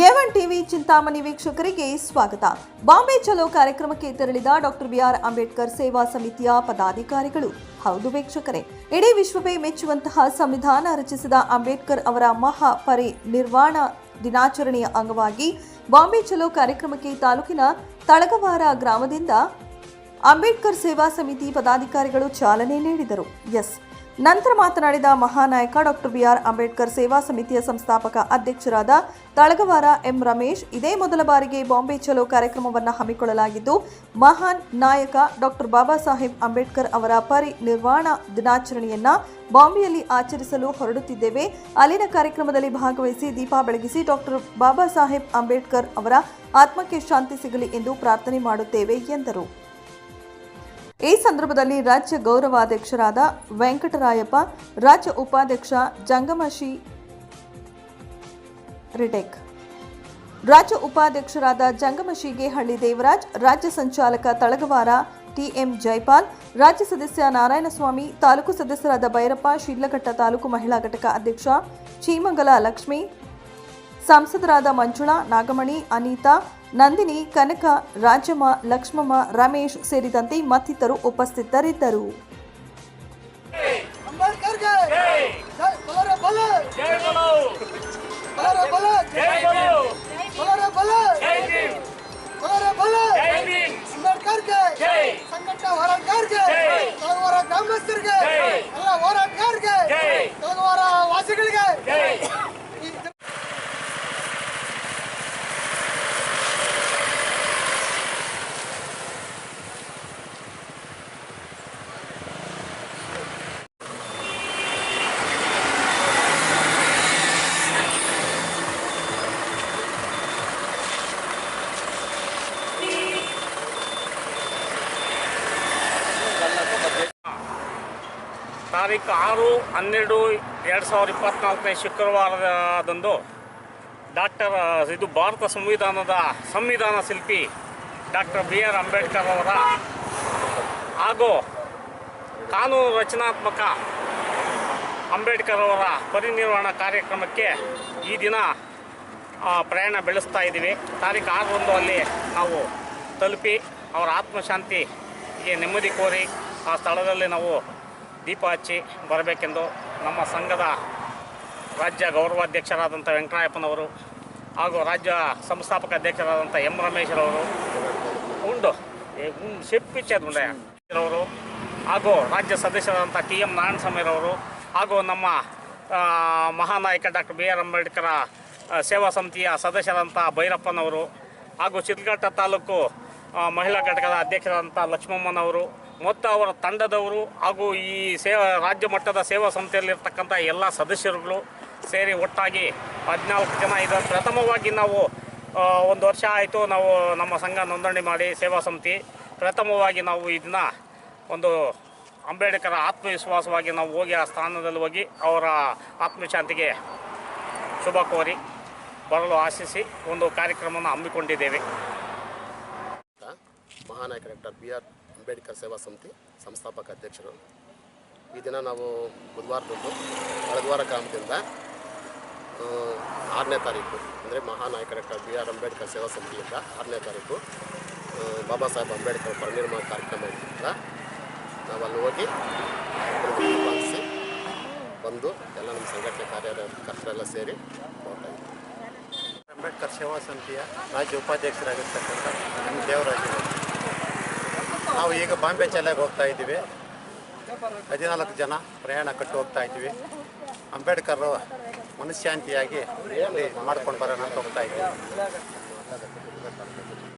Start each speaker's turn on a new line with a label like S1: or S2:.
S1: ಎವನ್ TV Chintamani ವೀಕ್ಷಕರಿಗೆ ಸ್ವಾಗತ. ಬಾಂಬೆ ಚಲೋ ಕಾರ್ಯಕ್ರಮಕ್ಕೆ ತೆರಳಿದ ಡಾಕ್ಟರ್ ಬಿಆರ್ ಅಂಬೇಡ್ಕರ್ ಸೇವಾ ಸಮಿತಿಯ ಪದಾಧಿಕಾರಿಗಳು. ಹೌದು ವೀಕ್ಷಕರೇ, ಇಡೀ ವಿಶ್ವವೇ ಮೆಚ್ಚುವಂತಹ ಸಂವಿಧಾನ ರಚಿಸಿದ ಅಂಬೇಡ್ಕರ್ ಅವರ ಮಹಾ ಪರಿನಿರ್ವಾಣ ದಿನಾಚರಣೆಯ ಅಂಗವಾಗಿ ಬಾಂಬೆ ಚಲೋ ಕಾರ್ಯಕ್ರಮಕ್ಕೆ ತಾಲೂಕಿನ ತಳಗವಾರ ಗ್ರಾಮದಿಂದ ಅಂಬೇಡ್ಕರ್ ಸೇವಾ ಸಮಿತಿ ಪದಾಧಿಕಾರಿಗಳು ಚಾಲನೆ ನೀಡಿದರು. ಎಸ್ ನಂತರ ಮಾತನಾಡಿದ ಮಹಾನಾಯಕ ಡಾಕ್ಟರ್ ಬಿಆರ್ ಅಂಬೇಡ್ಕರ್ ಸೇವಾ ಸಮಿತಿಯ ಸಂಸ್ಥಾಪಕ ಅಧ್ಯಕ್ಷರಾದ ತಳಗವಾರ ಎಂ ರಮೇಶ್, ಇದೇ ಮೊದಲ ಬಾರಿಗೆ ಬಾಂಬೆ ಚಲೋ ಕಾರ್ಯಕ್ರಮವನ್ನು ಹಮ್ಮಿಕೊಳ್ಳಲಾಗಿದ್ದು, ಮಹಾನ್ ನಾಯಕ ಡಾಕ್ಟರ್ ಬಾಬಾ ಸಾಹೇಬ್ ಅಂಬೇಡ್ಕರ್ ಅವರ ಪರಿನಿರ್ವಾಣ ದಿನಾಚರಣೆಯನ್ನ ಬಾಂಬೆಯಲ್ಲಿ ಆಚರಿಸಲು ಹೊರಡುತ್ತಿದ್ದೇವೆ. ಅಲ್ಲಿನ ಕಾರ್ಯಕ್ರಮದಲ್ಲಿ ಭಾಗವಹಿಸಿ ದೀಪ ಬೆಳಗಿಸಿ ಡಾಕ್ಟರ್ ಬಾಬಾ ಸಾಹೇಬ್ ಅಂಬೇಡ್ಕರ್ ಅವರ ಆತ್ಮಕ್ಕೆ ಶಾಂತಿ ಸಿಗಲಿ ಎಂದು ಪ್ರಾರ್ಥನೆ ಮಾಡುತ್ತೇವೆ ಎಂದರು. ಈ ಸಂದರ್ಭದಲ್ಲಿ ರಾಜ್ಯ ಗೌರವಾಧ್ಯಕ್ಷರಾದ ವೆಂಕಟರಾಯಪ್ಪ, ರಾಜ್ಯ ಉಪಾಧ್ಯಕ್ಷ ಜಂಗಮಶಿ ರಿಟೆಕ್. ರಾಜ್ಯ ಉಪಾಧ್ಯಕ್ಷರಾದ ಜಂಗಮಶಿಗೆ ಹಳ್ಳಿ ದೇವರಾಜ್, ರಾಜ್ಯ ಸಂಚಾಲಕ ತಳಗವಾರ ಟಿಎಂ ಜೈಪಾಲ್, ರಾಜ್ಯ ಸದಸ್ಯ ನಾರಾಯಣಸ್ವಾಮಿ, ತಾಲೂಕು ಸದಸ್ಯರಾದ ಭೈರಪ್ಪ, ಶಿಡ್ಲಘಟ್ಟ ತಾಲೂಕು ಮಹಿಳಾ ಘಟಕ ಅಧ್ಯಕ್ಷ ಚೀಮಂಗಲ ಲಕ್ಷ್ಮಿ ಸಂಸದರಾದ ಮಂಜುಳಾ ನಾಗಮಣಿ ಅನಿತಾ ನಂದಿನಿ ಕನಕ ರಾಜಮ್ಮ ಲಕ್ಷ್ಮಮ್ಮ ರಮೇಶ್ ಸೇರಿದಂತೆ ಮತ್ತಿತರರು ಉಪಸ್ಥಿತರಿದ್ದರು.
S2: ಹೋರಾಟ ಜೈ ಬಲರ
S3: ತಾರೀಕು ಆರು, ಹನ್ನೆರಡು, ಎರಡು ಸಾವಿರದ ಇಪ್ಪತ್ನಾಲ್ಕನೇ ಶುಕ್ರವಾರದಂದು ಡಾಕ್ಟರ್, ಇದು ಭಾರತ ಸಂವಿಧಾನದ ಸಂವಿಧಾನ ಶಿಲ್ಪಿ ಡಾಕ್ಟರ್ ಬಿ ಆರ್ ಅಂಬೇಡ್ಕರ್ ಅವರ ಹಾಗೂ ಕಾನೂನು ರಚನಾತ್ಮಕ ಅಂಬೇಡ್ಕರ್ ಅವರ ಪರಿನಿರ್ವಹಣಾ ಕಾರ್ಯಕ್ರಮಕ್ಕೆ ಈ ದಿನ ಪ್ರಯಾಣ ಬೆಳೆಸ್ತಾ ಇದ್ದೀವಿ. ತಾರೀಕು ಆರರಂದು ಅಲ್ಲಿ ನಾವು ತಲುಪಿ ಅವರ ಆತ್ಮಶಾಂತಿಗೆ ನೆಮ್ಮದಿ ಕೋರಿ ಆ ಸ್ಥಳದಲ್ಲಿ ನಾವು ದೀಪ ಹಚ್ಚಿ ಬರಬೇಕೆಂದು ನಮ್ಮ ಸಂಘದ ರಾಜ್ಯ ಗೌರವಾಧ್ಯಕ್ಷರಾದಂಥ ವೆಂಕಟರಾಯಪ್ಪನವರು ಹಾಗೂ ರಾಜ್ಯ ಸಂಸ್ಥಾಪಕ ಅಧ್ಯಕ್ಷರಾದಂಥ ಎಂ ರಮೇಶ್ರವರು, ಉಂಡು ಅವರು ಹಾಗೂ ರಾಜ್ಯ ಸದಸ್ಯರಾದಂಥ ಟಿ ಎಂ ನಾರಾಯಣಸ್ವಾಮಿರವರು ಹಾಗೂ ನಮ್ಮ Mahanayaka doctor B R Ambedkar ಸೇವಾ ಸಮಿತಿಯ ಸದಸ್ಯರಾದಂಥ ಭೈರಪ್ಪನವರು ಹಾಗೂ ಚಿತ್ರಘಟ್ಟ ತಾಲೂಕು ಮಹಿಳಾ ಘಟಕದ ಅಧ್ಯಕ್ಷರಾದಂಥ ಲಕ್ಷ್ಮಮ್ಮನವರು ಮತ್ತು ಅವರ ತಂಡದವರು ಹಾಗೂ ಈ ಸೇವಾ ರಾಜ್ಯ ಮಟ್ಟದ ಸೇವಾ ಸಂಸ್ಥೆಯಲ್ಲಿರ್ತಕ್ಕಂಥ ಎಲ್ಲ ಸದಸ್ಯರುಗಳು ಸೇರಿ ಒಟ್ಟಾಗಿ ಹದಿನಾಲ್ಕು ಜನ ಇದು ಪ್ರಥಮವಾಗಿ ನಾವು ಒಂದು ವರ್ಷ ಆಯಿತು ನಾವು ನಮ್ಮ ಸಂಘ ನೋಂದಣಿ ಮಾಡಿ ಸೇವಾ ಸಮಿತಿ. ಪ್ರಥಮವಾಗಿ ನಾವು ಇದನ್ನ ಒಂದು ಅಂಬೇಡ್ಕರ್ ಆತ್ಮವಿಶ್ವಾಸವಾಗಿ ನಾವು ಹೋಗಿ ಆ ಸ್ಥಾನದಲ್ಲಿ ಹೋಗಿ ಅವರ ಆತ್ಮಶಾಂತಿಗೆ ಶುಭ ಕೋರಿ ಬರಲು ಆಶಿಸಿ ಒಂದು ಕಾರ್ಯಕ್ರಮವನ್ನು ಹಮ್ಮಿಕೊಂಡಿದ್ದೇವೆ.
S4: ಮಹಾನಾಯಕ ಡಾಕ್ಟರ್ ಬಿ ಆರ್ ಅಂಬೇಡ್ಕರ್ ಸೇವಾ ಸಮಿತಿ ಸಂಸ್ಥಾಪಕ ಅಧ್ಯಕ್ಷರು. ಈ ದಿನ ನಾವು ಬುಧವಾರದಂದು ಹಳದ್ವಾರ ಗ್ರಾಮದಿಂದ ಆರನೇ ತಾರೀಕು, ಅಂದರೆ ಮಹಾನಾಯಕ ಡಾಕ್ಟರ್ ಬಿ ಆರ್ ಅಂಬೇಡ್ಕರ್ ಸೇವಾ ಸಮಿತಿಯಿಂದ ಆರನೇ ತಾರೀಕು ಬಾಬಾ ಸಾಹೇಬ್ ಅಂಬೇಡ್ಕರ್ ಪರಿನಿರ್ಮಾಣ ಕಾರ್ಯಕ್ರಮ ಇದ್ದ ನಾವು ಅಲ್ಲಿ ಹೋಗಿ ಭಾಗಿಸಿ ಬಂದು ಎಲ್ಲ ನಮ್ಮ ಸಂಘಟನೆ ಕಾರ್ಯಕರ್ತರೆಲ್ಲ ಸೇರಿ ಹೋಗ್ತಾ
S5: ಅಂಬೇಡ್ಕರ್ ಸೇವಾ ಸಮಿತಿಯ ರಾಜ್ಯ ಉಪಾಧ್ಯಕ್ಷರಾಗಿರ್ತಕ್ಕಂಥ ನಮ್ಮ ದೇವರಾಜ್ಯ. ನಾವು ಈಗ ಬಾಂಬೆ ಚೆಲ್ಲಾಗಿ ಹೋಗ್ತಾ ಇದ್ದೀವಿ. ಹದಿನಾಲ್ಕು ಜನ ಪ್ರಯಾಣ ಕಟ್ಟು ಹೋಗ್ತಾ ಇದ್ದೀವಿ. ಅಂಬೇಡ್ಕರ್ ಮನಃಶಾಂತಿಯಾಗಿ ಮಾಡ್ಕೊಂಡು ಬರೋಣ ಅಂತ ಹೋಗ್ತಾ ಇದ್ದೀವಿ.